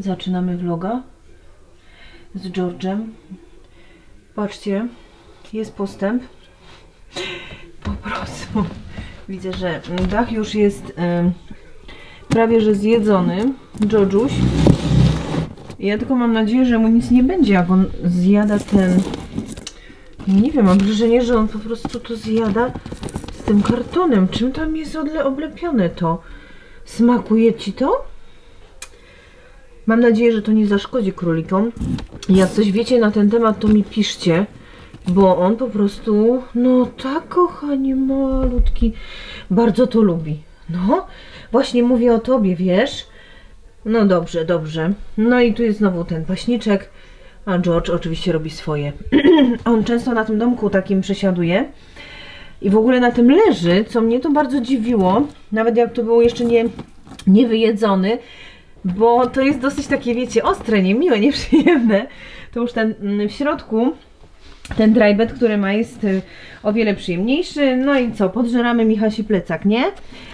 Zaczynamy vloga z George'em. Patrzcie, jest postęp. Po prostu widzę, że dach już jest em, prawie że zjedzony. Georgiuś. Ja tylko mam nadzieję, że mu nic nie będzie, jak on zjada ten. Nie wiem, mam wrażenie, że on po prostu to zjada z tym kartonem. Czym tam jest oblepione to? Smakuje ci to? Mam nadzieję, że to nie zaszkodzi królikom. Jak coś wiecie na ten temat, to mi piszcie, bo on po prostu, no tak kochanie malutki, bardzo to lubi. No, właśnie mówię o tobie, wiesz? No dobrze, dobrze. No i tu jest znowu ten paśniczek, a George oczywiście robi swoje. on często na tym domku takim przesiaduje i w ogóle na tym leży, co mnie to bardzo dziwiło, nawet jak to było jeszcze nie, niewyjedzony, bo to jest dosyć takie, wiecie, ostre, niemiłe, nieprzyjemne. To już ten mm, w środku, ten drybet, który ma, jest y, o wiele przyjemniejszy. No i co, podżeramy Michasi plecak, nie?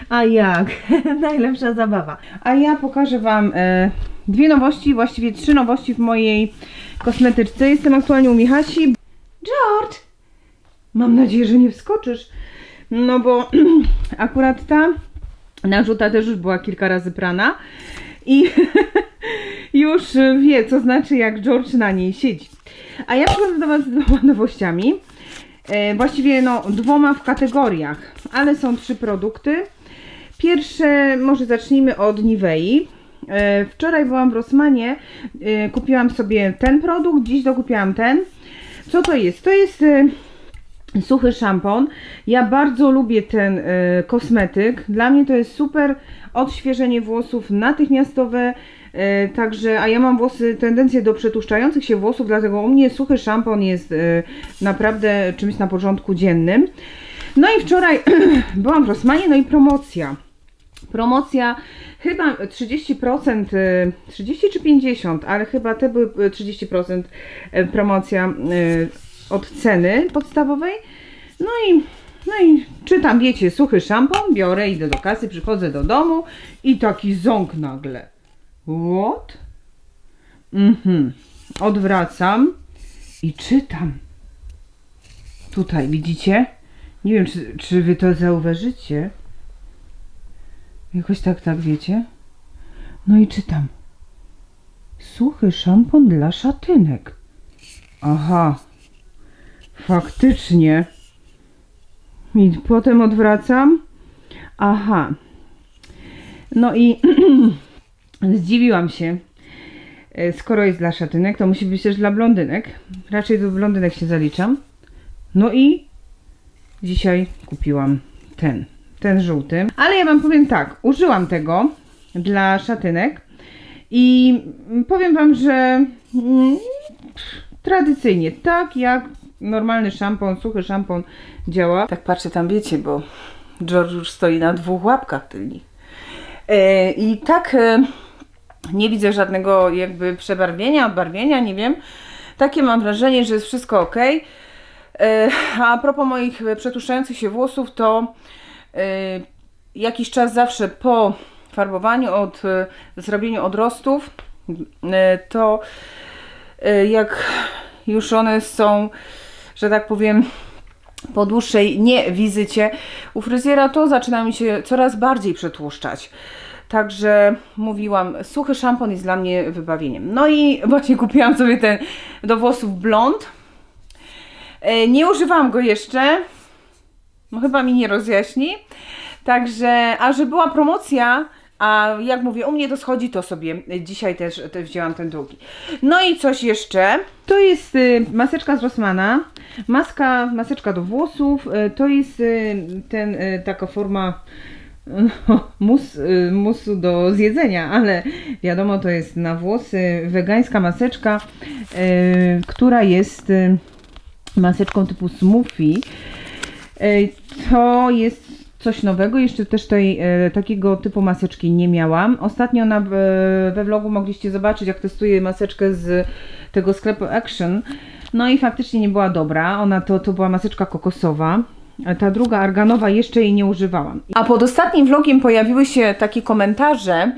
A jak? Najlepsza zabawa. A ja pokażę Wam e, dwie nowości, właściwie trzy nowości w mojej kosmetyczce. Jestem aktualnie u Michasi. George! Mam nadzieję, że nie wskoczysz. No bo akurat ta narzuta też już była kilka razy prana. I już wie, co znaczy, jak George na niej siedzi. A ja przychodzę do Was z dwoma nowościami. E, właściwie no, dwoma w kategoriach, ale są trzy produkty. Pierwsze, może zacznijmy od Nivei. E, wczoraj byłam w Rossmanie, e, kupiłam sobie ten produkt, dziś dokupiłam ten. Co to jest? To jest e, suchy szampon. Ja bardzo lubię ten e, kosmetyk. Dla mnie to jest super odświeżenie włosów natychmiastowe. E, także, a ja mam włosy, tendencję do przetłuszczających się włosów, dlatego u mnie suchy szampon jest e, naprawdę czymś na porządku dziennym. No i wczoraj byłam w Rossmanie, no i promocja. Promocja chyba 30%, e, 30 czy 50, ale chyba te były e, 30% e, promocja e, od ceny podstawowej. No i, i czytam, wiecie, suchy szampon, biorę, idę do kasy, przychodzę do domu i taki ząk nagle. What? Mhm. Odwracam i czytam. Tutaj, widzicie? Nie wiem, czy, czy wy to zauważycie. Jakoś tak, tak, wiecie? No i czytam. Suchy szampon dla szatynek. Aha. Faktycznie. I potem odwracam. Aha. No i zdziwiłam się. E, Skoro jest dla szatynek, to musi być też dla blondynek. Raczej do blondynek się zaliczam. No i dzisiaj kupiłam ten. Ten żółty. Ale ja wam powiem tak, użyłam tego dla szatynek i powiem wam, że mm, tradycyjnie, tak jak normalny szampon, suchy szampon działa. Tak patrzę tam, wiecie, bo George już stoi na dwóch łapkach tylnych. E, I tak e, nie widzę żadnego jakby przebarwienia, odbarwienia, nie wiem. Takie mam wrażenie, że jest wszystko ok. E, A propos moich przetłuszczających się włosów, to jakiś czas zawsze po farbowaniu, od zrobieniu odrostów, to jak już one są, że tak powiem, po dłuższej nie wizycie u fryzjera, to zaczyna mi się coraz bardziej przetłuszczać. Także mówiłam, suchy szampon jest dla mnie wybawieniem. No i właśnie kupiłam sobie ten do włosów blond. E, Nie używałam go jeszcze. No chyba mi nie rozjaśni. Także, a że była promocja, a jak mówię, u mnie to schodzi, to sobie dzisiaj też, też wzięłam ten drugi. No i coś jeszcze. To jest y, maseczka z Rossmana. Maska, maseczka do włosów. Y, to jest y, ten, y, taka forma no, mus, y, musu do zjedzenia, ale wiadomo, to jest na włosy wegańska maseczka, y, która jest y, maseczką typu smoothie. Y, To jest coś nowego, jeszcze też tej, e, takiego typu maseczki nie miałam. Ostatnio na, we, vlogu mogliście zobaczyć, jak testuję maseczkę z tego sklepu Action. No i faktycznie nie była dobra. Ona to, to była maseczka kokosowa. Ta druga arganowa jeszcze jej nie używałam. A pod ostatnim vlogiem pojawiły się takie komentarze,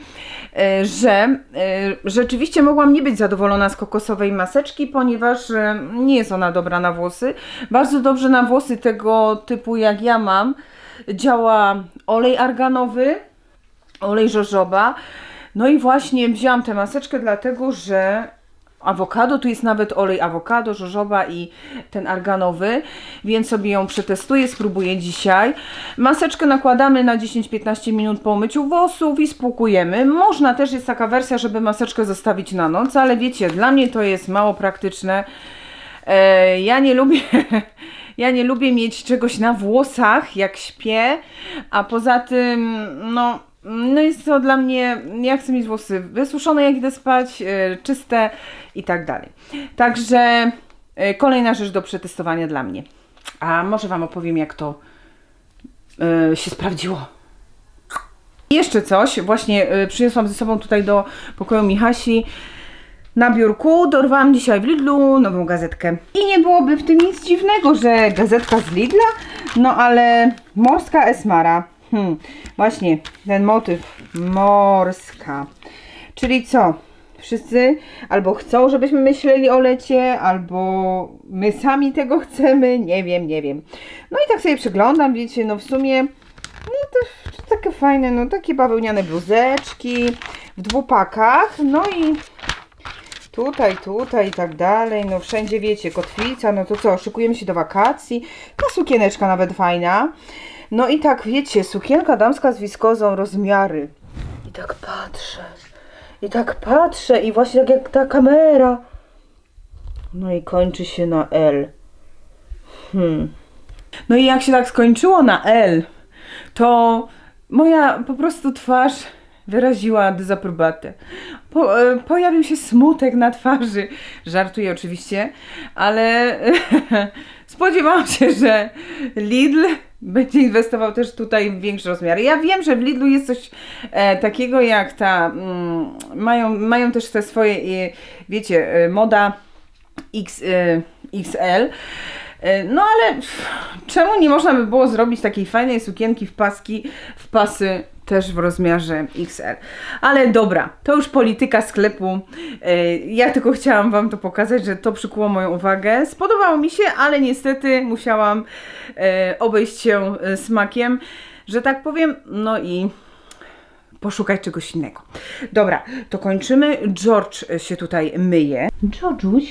e, że e, rzeczywiście mogłam nie być zadowolona z kokosowej maseczki, ponieważ nie jest ona dobra na włosy. Bardzo dobrze na włosy tego typu jak ja mam działa olej arganowy, olej jojoba. No i właśnie wzięłam tę maseczkę dlatego, że awokado, tu jest nawet olej awokado, jojoba i ten arganowy, więc sobie ją przetestuję, spróbuję dzisiaj. Maseczkę nakładamy na 10-15 minut po umyciu włosów i spłukujemy. Można też, jest taka wersja, żeby maseczkę zostawić na noc, ale wiecie, dla mnie to jest mało praktyczne. E, ja nie lubię. Ja nie lubię mieć czegoś na włosach, jak śpię, a poza tym, no, no jest to dla mnie, ja chcę mieć włosy wysuszone, jak idę spać, e, czyste i tak dalej. Także e, kolejna rzecz do przetestowania dla mnie. A może Wam opowiem, jak to e, się sprawdziło. Jeszcze coś, właśnie y, przyniosłam ze sobą tutaj do pokoju Michasi na biurku. Dorwałam dzisiaj w Lidlu nową gazetkę. I nie byłoby w tym nic dziwnego, że gazetka z Lidla, no ale Morska Esmara. Hmm, właśnie ten motyw morska. Czyli co? Wszyscy albo chcą, żebyśmy myśleli o lecie, albo my sami tego chcemy, nie wiem, nie wiem. No i tak sobie przeglądam, wiecie, no w sumie no to, to takie fajne, no takie bawełniane bluzeczki w dwupakach, no i tutaj, tutaj i tak dalej, no wszędzie wiecie, kotwica, no to co, szykujemy się do wakacji, ta sukieneczka nawet fajna, no i tak wiecie, sukienka damska z wiskozą, rozmiary. I tak patrzę, i tak patrzę i właśnie tak jak ta kamera. No i kończy się na L. Hmm. No i jak się tak skończyło na L, to moja po prostu twarz wyraziła dezaprobatę. Po, e, pojawił się smutek na twarzy. Żartuję oczywiście, ale spodziewałam się, że Lidl będzie inwestował też tutaj w większe rozmiary. Ja wiem, że w Lidlu jest coś e, takiego jak ta. Mm, mają, mają też te swoje, e, wiecie, e, moda X, e, XL. E, No ale pff, czemu nie można by było zrobić takiej fajnej sukienki w paski, w pasy też w rozmiarze XL. Ale dobra, to już polityka sklepu. E, Ja tylko chciałam Wam to pokazać, że to przykuło moją uwagę. Spodobało mi się, ale niestety musiałam e, obejść się smakiem, że tak powiem. No i poszukać czegoś innego. Dobra, to kończymy. George się tutaj myje. George'uś?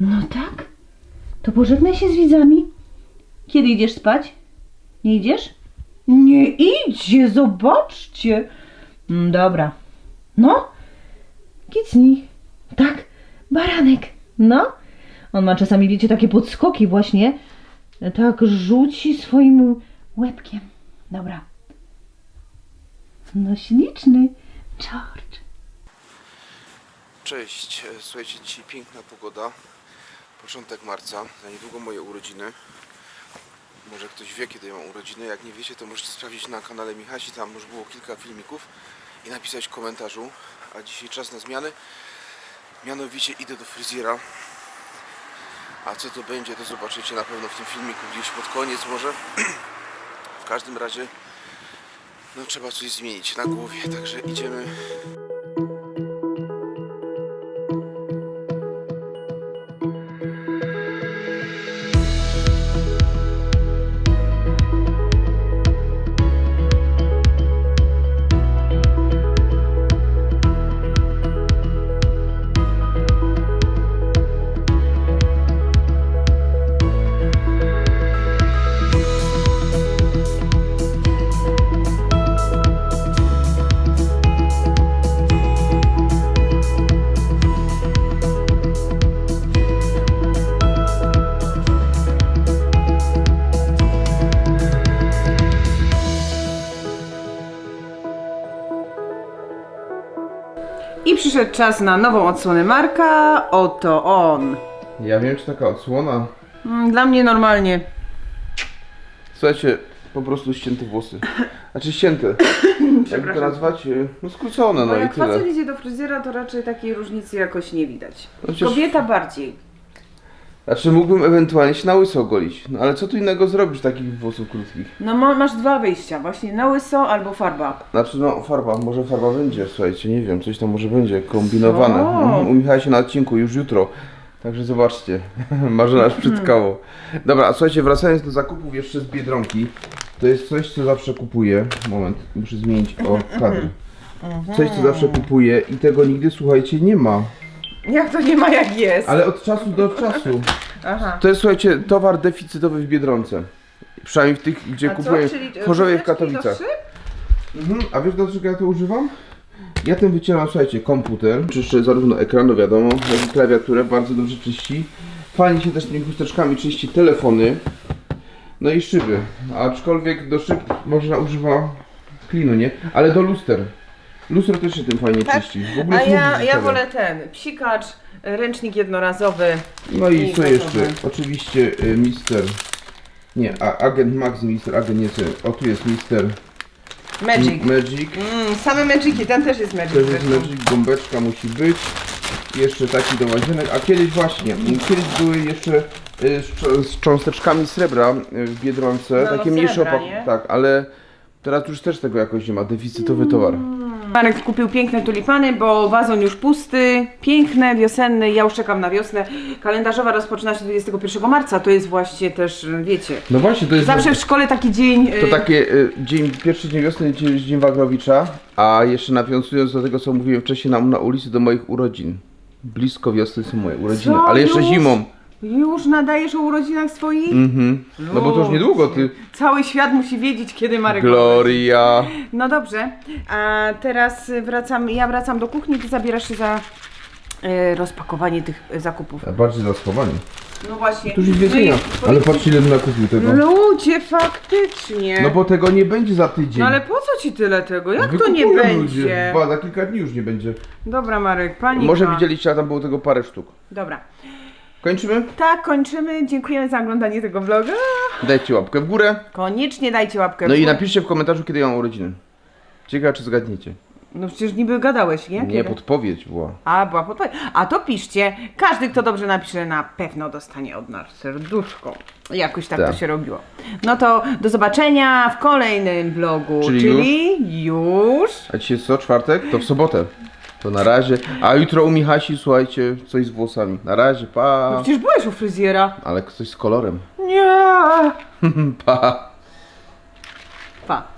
No tak? To pożegnaj się z widzami. Kiedy idziesz spać? Nie idziesz? Nie idzie, zobaczcie. Mm, Dobra. No? Kicnij. Tak, baranek. No? On ma czasami, wiecie, takie podskoki właśnie. Tak rzuci swoim łebkiem. Dobra. No śliczny. George. Cześć, E, słuchajcie, dzisiaj piękna pogoda. Początek marca, za niedługo moje urodziny. Może ktoś wie, kiedy mam urodziny. Jak nie wiecie, to możecie sprawdzić na kanale Michasi. Tam już było kilka filmików i napisać w komentarzu. A dzisiaj czas na zmiany. Mianowicie idę do fryzjera. A co to będzie, to zobaczycie na pewno w tym filmiku gdzieś pod koniec może. w każdym razie, no trzeba coś zmienić na głowie, także idziemy. Przyszedł czas na nową odsłonę Marka. Oto on. Ja wiem, czy taka odsłona Mm, Dla mnie normalnie. Słuchajcie, po prostu ścięte włosy. Znaczy ścięte. Jakby to nazwać? y, No skrócone, Bo no i jak tyle. facet idzie do fryzjera, to raczej takiej różnicy jakoś nie widać. No przecież- Kobieta bardziej. Znaczy mógłbym ewentualnie się na łyso ogolić. No ale co tu innego zrobisz takich włosów krótkich? No ma, masz dwa wyjścia, właśnie na łyso albo farba. Znaczy no farba, może farba będzie, słuchajcie, nie wiem, coś tam może będzie kombinowane. Co? Mhm, U Michała się na odcinku już jutro. Także zobaczcie, Marzena aż przytkało. Dobra, a słuchajcie, wracając do zakupów jeszcze z Biedronki, to jest coś, co zawsze kupuję. Moment, muszę zmienić o kadr. Coś, co zawsze kupuję i tego nigdy, słuchajcie, nie ma. Jak to nie ma jak jest? Ale od czasu do czasu. Aha. To jest, słuchajcie, towar deficytowy w Biedronce. Przynajmniej w tych, gdzie A co, kupuję czyli, w Chorzowie w chusteczki do Katowicach. szyb? Mhm. A wiesz dlaczego ja to używam? Ja tym wycieram, słuchajcie, komputer, czyszczę zarówno ekranu, wiadomo, jak i klawiaturę, bardzo dobrze czyści. Fajnie się też tymi chusteczkami czyści telefony, no i szyby. Aczkolwiek do szyb można używa klinu, nie? Ale do luster. Luster też się tym fajnie Tak? czyści. W ogóle A ja, ja zostawia. wolę ten, psikacz, ręcznik jednorazowy. No i co gotowe. jeszcze? Oczywiście y, Mister. Nie, a, agent Max, Mister, agent nie, co- o tu jest Mister Magic. Magic. Mm, same Magiki, ten też jest Magic. Też jest zresztą. Magic, gąbeczka musi być. Jeszcze taki do łazienek. A kiedyś właśnie, m, kiedyś były jeszcze y, z, z cząsteczkami srebra y, w Biedronce. No, no, takie mniejsze srebra, opak. nie? Tak, ale teraz już też tego jakoś nie ma. Deficytowy towar. Marek kupił piękne tulipany, bo wazon już pusty, piękne, wiosenne, ja już czekam na wiosnę. Kalendarzowa rozpoczyna się 21 marca, to jest właśnie też, wiecie, No właśnie, to jest zawsze w szkole taki dzień... to y, takie y, dzień, pierwszy dzień wiosny, dzień, dzień Wagrowicza, a jeszcze nawiązując do tego, co mówiłem wcześniej na, na ulicy do moich urodzin. Blisko wiosny są moje urodziny, Co, ale jeszcze już? zimą. Już nadajesz o urodzinach swoich? Mhm. No bo to już niedługo, ty. Cały świat musi wiedzieć, kiedy Marek. Gloria. No dobrze, a teraz wracam, ja wracam do kuchni, ty zabierasz się za e, rozpakowanie tych e, zakupów. Bardziej za schowanie. No właśnie. Tu już jest więcej. Ale patrz ile nakupił tego. Ludzie, faktycznie. No bo tego nie będzie za tydzień. No ale po co ci tyle tego? Jak to Wykupują nie Ludzie. będzie? Ba, za kilka dni już nie będzie. Dobra Marek, panika. Może widzieliście, a tam było tego parę sztuk. Dobra. Kończymy? Tak, kończymy. Dziękujemy za oglądanie tego vloga. Dajcie łapkę w górę. Koniecznie dajcie łapkę No w i górę. napiszcie w komentarzu, kiedy ja mam urodziny. Ciekawe, czy zgadniecie. No przecież niby gadałeś, nie? Nie, Kiedy? podpowiedź była. A, była podpowiedź. A to piszcie. Każdy, kto dobrze napisze, na pewno dostanie od nas serduszko. Jakoś tak, Tak. to się robiło. No to do zobaczenia w kolejnym vlogu. Czyli Czyli już. A dzisiaj jest co? Czwartek? To w sobotę. To na razie. A jutro u Michasi, słuchajcie, coś z włosami. Na razie, No pa. przecież byłeś u fryzjera. Ale coś z kolorem. Nie. Pa. Pa.